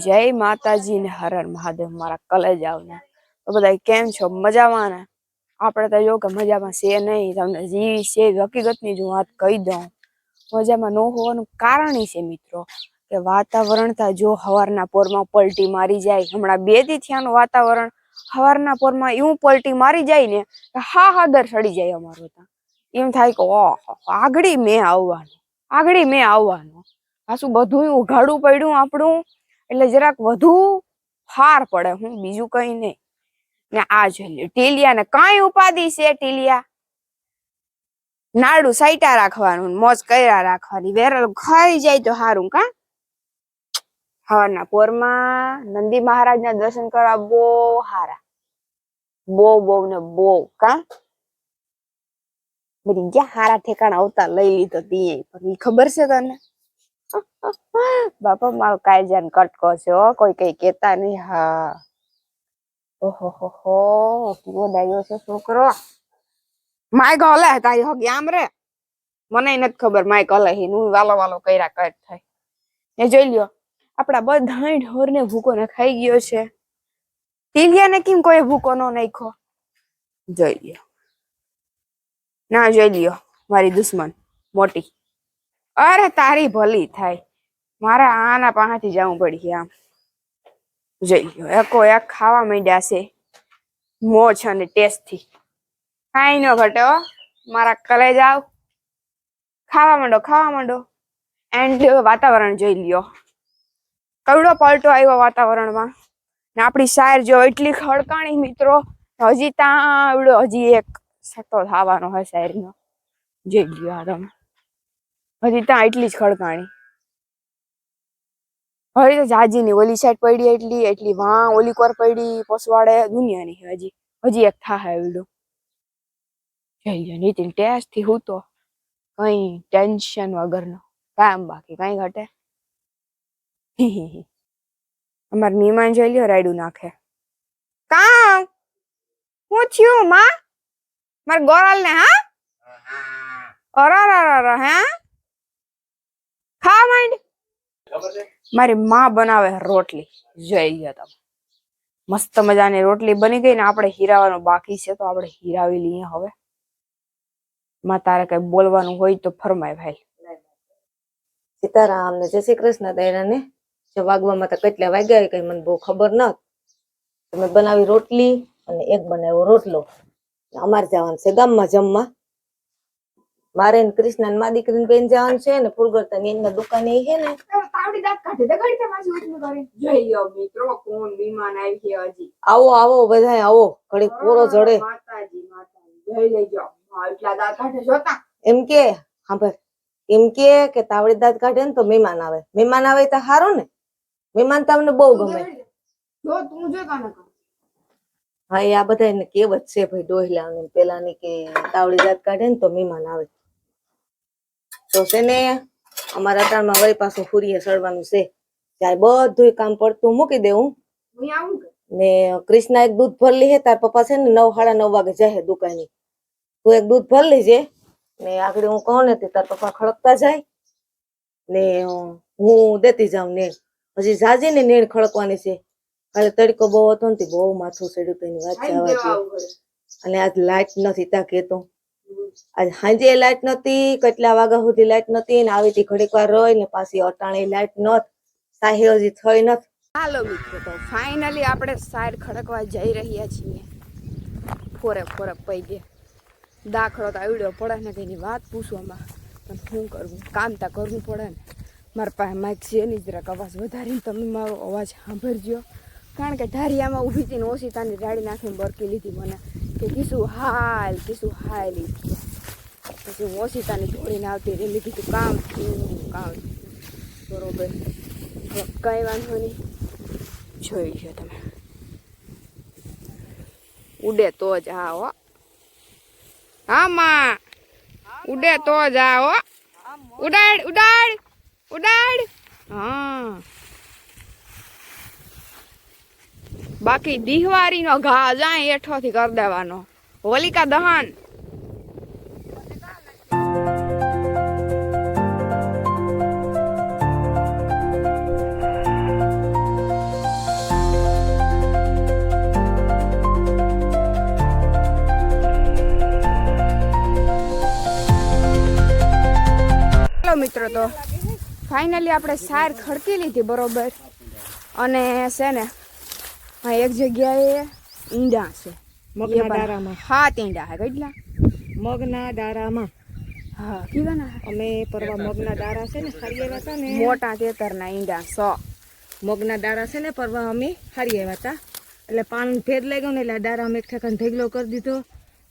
જય માતાજી ને હર હર મહાદેવ મારા કલેજ આવને તો બધા કેમ છો? મજામાં ને? આપણે તો જો કે મજામાં છે નહીં. તમને જીવી છે હકીકતની જો વાત કહી દઉં. મજામાં ન હોવાનું કારણ છે મિત્રો, કે વાતાવરણ તા જો હવારના પોરમાં પલટી મારી જાય. હમણાં બેથી થયાનું વાતાવરણ, હવારના પોરમાં એવું પલટી મારી જાય ને કે હા દર સડી જાય અમારું ત્યાં એમ થાય કે ઓહો, આગળી મેં આવવાનું, આગળી મેં આવવાનું. પાછું બધું ઉઘાડું પડ્યું આપણું. એટલે જરાક વધુ ફાર પડે હું બીજું કઈ નહીં. ને આ જોઈ લ્યો ટીલિયા ને કઈ ઉપાધિ છે ટીલિયા? નાડું સાઈટા રાખવાનું, મોજ કર્યા રાખવાની, વેરલ ખાઈ જાય તો સારું કા? હવાના પોરમાં નંદી મહારાજના દર્શન કરવા બહુ હારા. બહુ બહુ ને બહુ, કા? બધી ક્યાં હારા ઠેકાણા આવતા લઈ લીધો તી પણ ખબર છે તને? બાપા, મારો કાયજાન કટકો છે, હો. કોઈ કઈ કેતા નહીં. હા. ઓહો હો હો કેવો ડાયો છે છોકરો. માઈક હલે તારી હો આમ રે મને નથી ખબર માઈક હલે હી. નું વાલો વાલો કર્યા કટ થાય. ને જોઈ લ્યો આપડા બધા ભૂકો ને ખાઈ ગયો છે. ટીલિયાને કેમ કોઈ ભૂકો નો નાખ્યો? જોઈ લ્યો. ના, જોઈ લ્યો. મારી દુશ્મન. મોટી. અરે તારી ભલી થાય. મારે આના પાસેથી જવું પડી આમ. જોઈ ગયો એકો એક ખાવા માંડ્યા છે. મોજ અને ટેસ્ટથી. કાંઈ ન ઘટે મારા કલે જાવ ખાવા માંડો ખાવા માંડો. એન્ડ વાતાવરણ જોઈ લ્યો. કવડો પલટો આવ્યો વાતાવરણમાં. ને આપણી શાયર જો એટલી ખડકાણી મિત્રો, હજી ત્યાં એવડો હજી એક સટો થવાનો હોય શાયરીનો. જોઈ લ્યો આ હજી ત્યાં એટલી જ ખડકાણી. હજી તો જાજીની ઓલી સાઈડ પડી એટલી એટલી વાં ઓલી કોર પડી પસવાડે દુનિયાની હજી. હજી એક થાહે એવડું જઈએ નીતિન ટેસ્ટથી હું તો કઈ ટેન્શન વગરનો કામ બાકી કઈ ઘટે. અમાર મીમાન જોઈ લ્યો રાયડું નાખે. કામ? હું થયું માં? માર ગોરાલ ને હા અરા હે? ખા માંડ મારી માં બનાવે રોટલી. જોઈ ગયા તમે. મસ્ત મજાની રોટલી બની ગઈ ને આપણે હીરાવાનું બાકી છે તો આપણે હીરાવી લઈએ હવે. માં તારે કઈ બોલવાનું હોય તો ફરમાય ભાઈ. સીતારામ ને જય શ્રી કૃષ્ણ દૈરાને જે વાગવામાં તો કેટલા વાગ્યા કઈ મને બહુ ખબર ન તમે બનાવી રોટલી અને એક બનાવ્યો રોટલો. અમારે જવાનું છે ગામમાં જમવા. મારે ને કૃષ્ણ મા દીકરીને બેન જવાનું છે ને ફૂલગરતા ની એમના દુકાને છે ને. તાવડી દાંત કાઢી દે ઘડી પાછી ઉઠી કરી જોઈ મિત્રો કોણ મહેમાન આવી છે હજી. આવો આવો બધાય આવો. ઘડી પૂરો જડે. માતાજી માતાજી. જોઈ લેજો. હા, એટલા દાંત કાઢે જોતા એમ કે સાંભળ એમ કે કે તાવડી દાંત કાઢે ને તો મહેમાન આવે. મહેમાન આવે તો સારું ને. મહેમાન તમને બહુ ગમે. જો તું જો કાને હા એ આ બધા એને કેવત છે ભાઈ ડોહલા ને પેલા ની કે તાવડી દાંત કાઢે ને તો મહેમાન આવે. તો છે ને અમારા ત્રણમાં વળી પાછું ફૂરીએ સડવાનું છે. ત્યારે બધું કામ પડતું મૂકી દેવું. ને કૃષ્ણા એક દૂધ ભરલી હે તાર પપ્પા છે ને નવ સાડા નવ વાગે જાય દુકાને. તું એક દૂધ ભર લેજે. ને આગળ હું કહું ને તાર પપ્પા ખડકતા જાય. ને હું દેતી જાઉં ને પછી જાજી ને નેણ ખડકવાની છે. કાલે તડકો બહુ હતો ને બહુ માથું ચડ્યું તેની વાત જવા. અને આજ લાઈટ નથી તા કેતો. સાંજે લાઈટ નથી કેટલા વાગ્યા સુધી લાઈટ નથી ને આવી ઘડીક વાર રહી ને પાછી અટાણે લાઈટ નત સાહી હજી થઈ નથી હાલો મિત્રો, તો ફાઇનલી આપણે સાઈડ ખડકવા જઈ રહ્યા છીએ. ફોરે ફોરે પૈગે દાખલો તો આવડ્યો પડે ને કે એની વાત પૂછવામાં. પણ શું કરવું? કામ તા કરવું પડે ને. મારા પાસે માઇક છે નહીં, જરાક અવાજ વધારીને તમે મારો અવાજ સાંભળજો. કારણ કે ઢારિયામાં ઊભી હતી ને ઓશિતાની રાડી નાખીને બરકી લીધી મને. કે કીશું હાલ કીશું હાલ. પછી ઓશિતાને જોડીને આવતી રહી મેં કીધું, કામ કામ બરોબર. કઈ વાંધો નહીં. જોઈ લો તમે. ઉડે તો જ આવો હો. માં. ઉડે તો જ આવો ઉડાડ ઉડાડ ઉડાડ. હા. બાકી દિવાળીનો ઘા જાય એઠોથી કરી દેવાનો. હોલિકા દહન. ફાઇનલી આપણે સાર ખડકી લીધી બરોબર? અને છે ને એક જગ્યાએ ઈંડા છે. મગના દારામાં. હાથ ઈંડા હે કેટલા મગના દારામાં. હા કીધા ને અમે પરવા મગના દારા છે ને આવ્યા હતા ને? મોટા તેતરના ઈંડા સો. મગના દારા છે ને પરવા અમે હારી આવ્યા હતા. એટલે પાણી ફેર લઈ ગયો ને એટલે આ દારા અમે એક ઠેકાને ઢગલો કરી દીધો.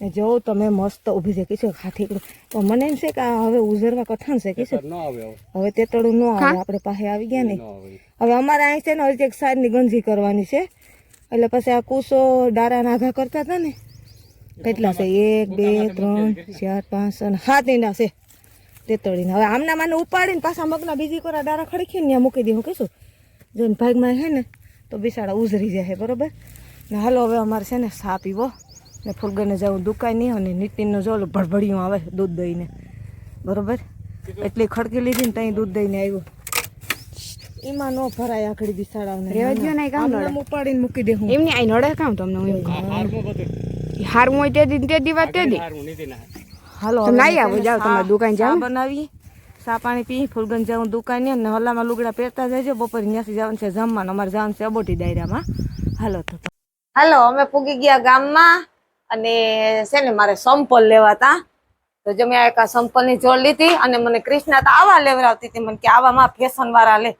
ને જો તમે મસ્ત ઊભી છે કીધું હાથી તો મને એમ છે કે હવે ઉઝરવા કઠણ છે કીશું. હવે તેતડું ન આવે આપણે પાસે આવી ગયા ને. હવે અમારે અહીં છે ને હજી એક સારની ગંજી કરવાની છે. એટલે પછી આ કુસો ડારા નાઘા કરતા હતા ને. કેટલા છે? એક બે ત્રણ ચાર પાંચ અને સાત ઈંડા છે તેતળીને હવે આમના મને ઉપાડીને પાછા મગના બીજી કોરા ડારા ખડકીને ત્યાં મૂકી દઉં કીશું. જોઈને ભાગમાં છે ને તો બિસાડા ઉઝરી જાય બરોબર? ને હાલો હવે અમારે છે ને સા પીવો. ને ફૂલગરને જવું દુકાય નહીં અને નીતિનનો જો ભડભડિયું આવે દૂધ દઈને. બરાબર? એટલી ખડકી લીધી ને ત્યાં દૂધ દઈને આવ્યું. એમાં ન ભરાય આખડી બિસાડાવને રેવા દ્યો ને, કામ નડે. ઉપાડીને મૂકી દે હું. એમની આઈ નડે કામ તમને હું એમ કહું. હારું હોય તે દી તે દી વાત તે દી. હાલો નાઈ આવો, જાવ તમારે દુકાન જાવ બનાવી સા પાણી પી ફૂલગન જાઉં દુકાને ને હલામાં લુગડા પહેરતા જજો બપોરે ત્યાંથી જવાનું છે જમવાનું અમારે જવાનું છે અબોટી ડાયરામાં હાલો તો. હાલો અમે પૂગી ગયા ગામમાં. અને છે ને મારે સંપલ લેવા હતા તો જો મેં એક સંપલની જોડ લીધી અને મને કૃષ્ણા તો આવા લેવડાવતી હતી. મને કે આવામાં ફેશન વાળા લે.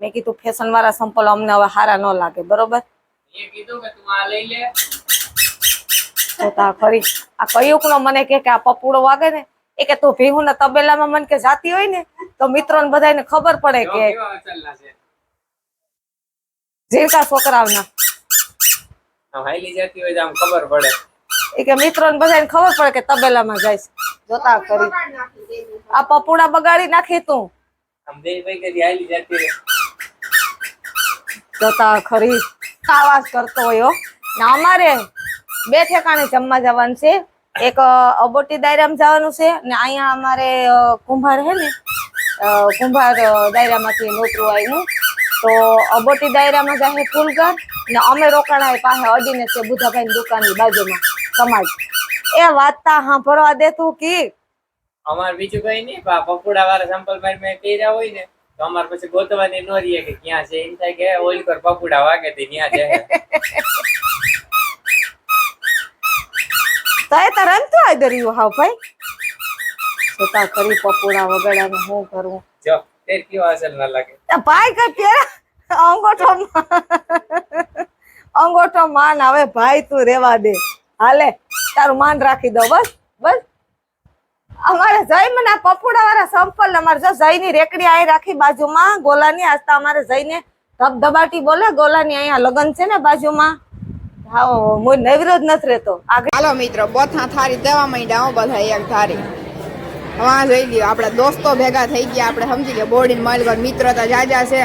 મેં કીધું ફેશન વાળા સંપલ અમને હવે સારા ન લાગે. બરોબર? આ ખરી આ કયુક નો મને કે કે આ પપુડો વાગે ને. એ કે તું ભીહું ના તબેલામાં મને કે જાતી હોય ને તો મિત્રો ને બધાને ખબર પડે કે ઝીણકા છોકરાઓના. હાઈલી જતી હોય તો આમ ખબર પડે. એ કે મિત્રો ને બધાને ખબર પડે કે તબેલામાં જાય છે. જોતા કરી આ પપુડા બગાડી નાખી તું. જતી ખરી. આવાજ કરતો હોય ને અમારે બે ઠેકાણે જમવા જવાનું છે. એક અબોટી દાયરામાં જવાનું છે ને અહીંયા અમારે કુંભાર હે ને કુંભાર દાયરામાંથી નોતરું આવ્યું તો અબોટી દાયરામાં જાય ફૂલગર ને અમે રોકાણા પાસે અડીને છે બુધાભાઈ દુકાનની બાજુમાં. સમાજ. એ વાતતા સાંભળવા દે તું કી. અમાર બીજું કઈ નહીં પા પપોડા વાળા સંપલભાઈ મેં કર્યા હોય ને તો અમાર પછી ગોતવાની નો રહીએ કે ક્યાં છે. એમ થાય કે ઓલ પર પપોડા વાગે તે ત્યાં જાય તો એ તારે રમતું આવી દર્યું હાવ ભાઈ. જોતા ખરી પપોડા ને શું કરવું જો તે કયો અસલ ના લાગે. આ ભાઈ કઈ પેરા અંગોઠો અંગોઠો માન આવે ભાઈ તું રેવા દે. હાલે તારું માન રાખી દો બસ બસ. અમારે જય આ પપુડા વાળા સંપલ અમારે જો જયની રેકડી આઈ રાખી બાજુમાં, ગોલાની, આજ તો અમારે જઈને ધબધબાટી બોલે, ગોલાની અહીંયા લગન છે ને બાજુમાં. હા હું નવરો જ નથી રહેતો. હાલો મિત્રો, બોથા થારી દેવા માંડ્યા હો બધા એક થારી જોઈ લ્યો, આપણા દોસ્તો ભેગા થઈ ગયા, આપણે સમજી ગયા બોડી મળવા મિત્ર તો જાજા છે.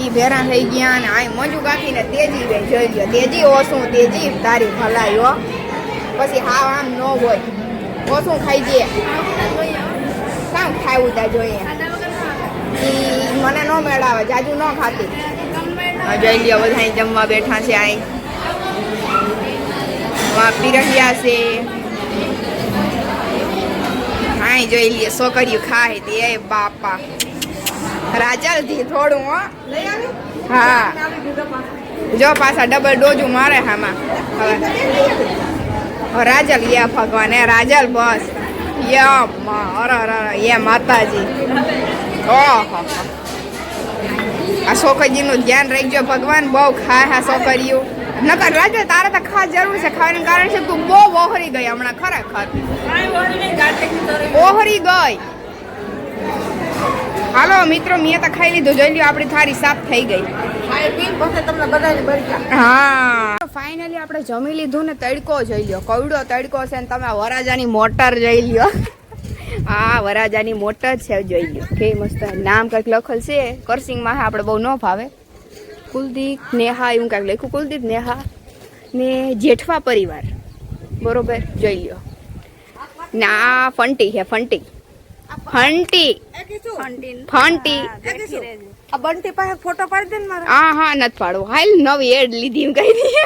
ઈ ભેરા થઈ ગયા અને આ મંજુ કાકીને તેજી બે જોઈ ગયો તેજી ઓછું તેજી તારી ભલાઈ, હો. પછી હાવ આમ ન હોય. ઓછું ખાઈ જઈએ કામ ખાવું તા જોઈએ. ઈ મને ન મેળાવે, જાજુ ન ખાતી. જોઈ લ્યો બધા જમવા બેઠા છે અહીં વાપી રહ્યા છે. હા જોઈ લઈએ છોકરીઓ ખાય તે, બાપા. રાજલથી થોડું હો. હા. જો પાછા ડબલ ડોઝું મારે હામાં. હવે. રાજલ યે ભગવાન. એ રાજલ બસ. યમ અર અર અર યે માતાજી. ઓહો આ છોકરીનું ધ્યાન રાખજો ભગવાન. બહુ ખાય હા છોકરીઓ નકર રાજલ તારે તો ખાસ જરૂર છે. ખાવાનું કારણ છે તું બહુ ઓહરી ગઈ હમણાં ખરેખર. ઓહરી ગઈ. હાલો મિત્રો મેં તો ખાઈ લીધું. જોઈ લ્યો આપણી થારી સાફ થઈ ગઈ. હા ફાઇનલી આપણે જમી લીધું ને તડકો જોઈ લ્યો. કવડો તડકો છે ને તમે વરાજાની મોટર જોઈ લ્યો. હા વરાજાની મોટર છે જોઈ લ્યો. કે મસ્ત નામ કંઈક લખેલ છે. કરસિંગમાં હા આપણે બહુ ન ભાવે. કુલદીપ નેહા એવું કાંઈક લખ્યું. કુલદીપ નેહા ને જેઠવા પરિવાર. બરોબર? જોઈ લ્યો. ને આ ફંટી છે ફંટી. ફંટી. ફંટી. આ બંટી પાસે ફોટો પાડી દે ને મારો. હા હા નથી પાડવું. હાલ નવી એડ લીધી એમ કહી દઈએ.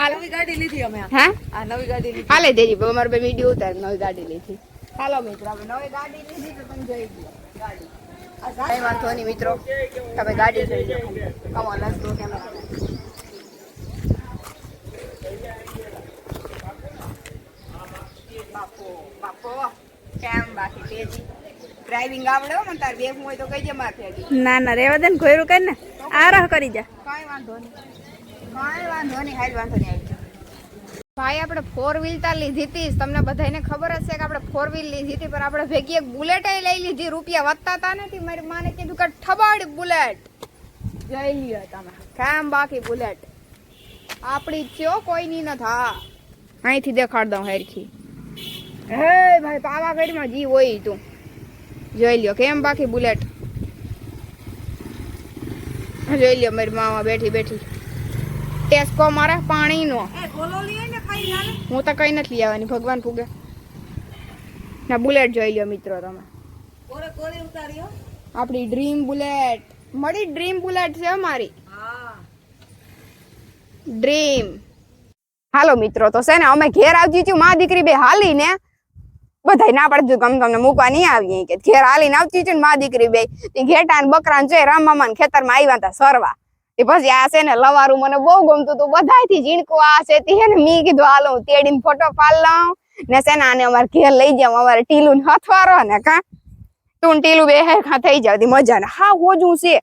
આ નવી ગાડી લીધી અમે હા? આ નવી ગાડી લીધી. હાલે દેજી અમારે બે વીડિયો ઉતાર નવી ગાડી લીધી. હાલો મિત્રો હવે નવી ગાડી લીધી તો તમે જઈ ગયો ગાડી. કઈ વાંધો નહીં મિત્રો. તમે ગાડી જોઈ લો કમો લેટ્સ ગો કેમેરા બાપો બાપો. કેમ બાકી તેજી ડ્રાઇવિંગ આવડે હો મને તાર બેગ હોય તો કઈ માર ફેગી ના ના રેવા દે ને ઘોયરું કર ને. આરાહ કરી જા. કાંઈ વાંધો નહીં. કાંઈ વાંધો નહીં હાલ વાંધો નહીં ભાઈ આપણે ફોર વ્હીલ તાર લીધી હતી. તમને બધાને ખબર હશે કે આપણે ફોર વ્હીલ લીધી હતી પણ આપણે ભેગી એક બુલેટ લઈ લીધી. રૂપિયા વધતા હતા નથી. મારી માને કીધું કે ઠબાડ બુલેટ જઈ લ્યો તમે. કેમ બાકી બુલેટ આપણી હો, કોઈની ન થા. અહીંથી દેખાડ દઉં હેરખી. હે ભાઈ પાવાગઢમાં જી હોય તું. જોઈ લ્યો કેમ બાકી બુલેટ? જોઈ લ્યો મારી મામા બેઠી બેઠી. ટેસ્કો મારા પાણીનો. હું તો કઈ નથી લેવાની ભગવાન પૂગે ના બુલેટ જોઈ લ્યો મિત્રો તમે. આપણી ડ્રીમ બુલેટ. મળી ડ્રીમ બુલેટ છે અમારી. ડ્રીમ. હાલો મિત્રો તો છે ને અમે ઘેર આવજી છું મા દીકરી બે હાલી ને બધાય ના પડતું ગમ તમને મૂકવા નહીં આવી કે ઘેર હાલીને આવતી છે ને મા દીકરી બે. ઘેટા ને બકરા ને જોઈ રામમામા ને ખેતરમાં આવ્યા હતા સરવા. એ પછી આ છે ને લવારું મને બહુ ગમતું હતું. બધાયથી ઝીણકું આ છે તે હે ને મી કીધું, હાલો, હું તેડીને ફોટો પાડ લઉં. ને છે ને આને અમારે ઘેર લઈ જાવ અમારે ટીલું ને હથવારો ને કા. તું ટીલું બે હેરખા થઈ જાવ. મજા ને હા, હોજું છે.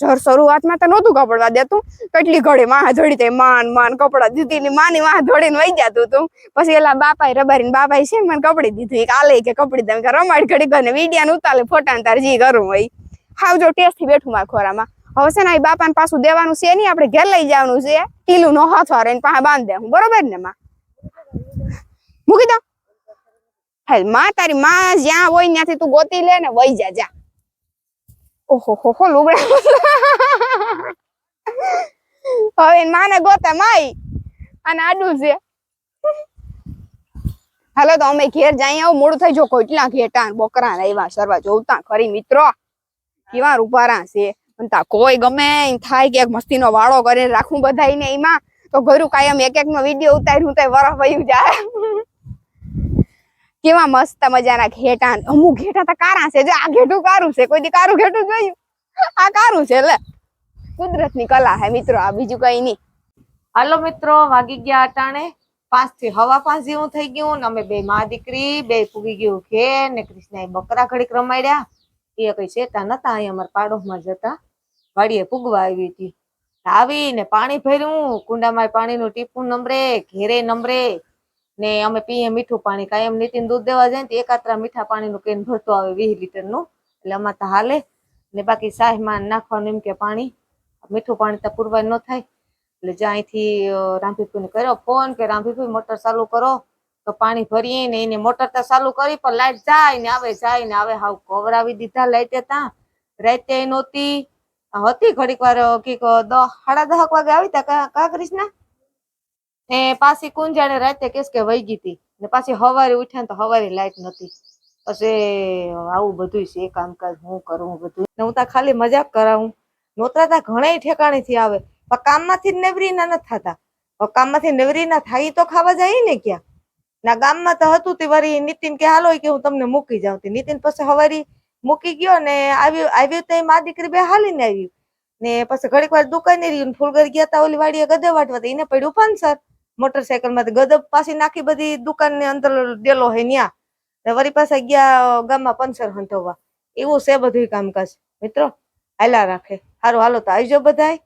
જર શરૂઆતમાં તો નહોતું કપડવા દેતું. કેટલી ઘડી માં ધોડી માન માન કપડા દીધી ને માની માં ધોડીને વહી જતું તું પછી એલા બાપાએ રબારી બાપાએ છે મને કપડી દીધું. એક આલે કે કપડી દે. કે રમાડ ઘડી ગને વિડિયા ને ઉતાલે ફોટા ને તાર જી કરું હોય હાવ જો ટેસ્ટથી બેઠું મારા ખોરામાં. હવે છે ને બાપાને પાછું દેવાનું છે નહીં, આપણે ઘેર લઈ જવાનું છે. ટીલું નો હાથ વારે ને પાસે બાંધ દે હું. બરોબર ને માં? મૂકી દો. હાલ, માં તારી માં જ્યાં હોય ત્યાંથી તું ગોતી લે ને વહી જા જા. ઓહો, હો હો લુગડા હવે માને ગોતા માઈ અને આડું છે. હાલો તો અમે ઘેર જઈ આવું મોડું થઈ જો કેટલા ઘેટા ને બકરા એવા સરવા જોતા ખરી મિત્રો. કેવા રૂપારા છે. તા કોઈ ગમે થાય કે એક મસ્તીનો વાળો કરીને રાખું બધાયને એમાં. તો ઘરું કાયમ એક એક નો વીડિયો ઉતાર્યું તો વરફ વયું જાય. કેવા મસ્ત મજાના ઘેટા અમુક ઘેટા તો કારા છે, જો આ ઘેટું કારું છે, કોઈ દી કારું ઘેટું જોયું? આ કારું છે, લે. કુદરતની કલા હે મિત્રો, આ બીજું કઈ નહીં. હાલો મિત્રો, વાગી ગયા અટાણે. પાંચથી હવા પાંચ જેવું થઈ ગયું ને અમે બે માં દીકરી, બે પૂગી ગયું ઘેર ને કૃષ્ણ બકરા ઘડીક રમાડ્યા. એ કઈ શેતા નતા, અહીં અમારા પાડોશમાં જતા. વાડીએ પૂગવા આવી હતી. આવીને પાણી ભર્યું, કુંડામાં પાણીનું ટીપું નંબરે ઘેરે નંબરે ને અમે પીએ મીઠું પાણી કાયમ નીતિન દૂધ દેવા જાય તો એકાત્રા મીઠા પાણીનું કેન ભરતો આવે વીસ લીટરનું. એટલે આમાં તો હાલે. ને બાકી સાહેમાં નાખવાનું એમ કે પાણી. મીઠું પાણી તો પુરવાય ન થાય. એટલે જ્યાં અહીંથી રામભીપુને કર્યો ફોન કે રામભીપુ મોટર ચાલુ કરો, તો પાણી ભરીએ ને એને મોટર તો ચાલુ કરી, પણ લાઈટ જાય ને આવે, જાય ને આવે. હાવ કવરાવી દીધા લાઈટે ત્યાં રાતે નહોતી. હતી ઘડીક વાર કીક, દહ, સાડા દહક વાગે આવી તા. કા કા કૃષ્ણા? ને પાછી કુંજાણે રાતે કેસ કે વહી ગઈ હતી ને પાછી હવારે ઉઠ્યા તો હવારે લાઈટ નહોતી. પછી આવું બધું છે, કામકાજ, હું કરું બધું ને હું તા ખાલી મજાક કરાવું. નોતરા તા ઘણા ઠેકાણેથી આવે. પણ કામમાંથી નવરી ના નથી થતા. કામમાંથી નેવરી ના થાય તો ખાવા જાય ને ક્યાં? ના ગામમાં તો હતું તે વરી નીતિન કે હાલો કે હું તમને મૂકી જાઉં. તે નીતિન પછી હવારી મૂકી ગયો ને આવ્યું આવ્યું તો મા દીકરી બે હાલીને આવ્યું. ને પછી ઘડીક વાર દુકાને રહ્યું ફૂલગર ગયા તા ઓલી વાડીએ ગદે વાટવા એને પડ્યું પાંચસર મોટરસાયકલમાંથી ગદબ પાછી નાખી બધી દુકાનની અંદર ડેલો હે ન્યા. વળી પાછા ગયા ગામમાં પંચર હંતોવા એવું છે બધું કામકાજ. મિત્રો હાલા રાખે. સારું હાલો તો આવજો બધાય.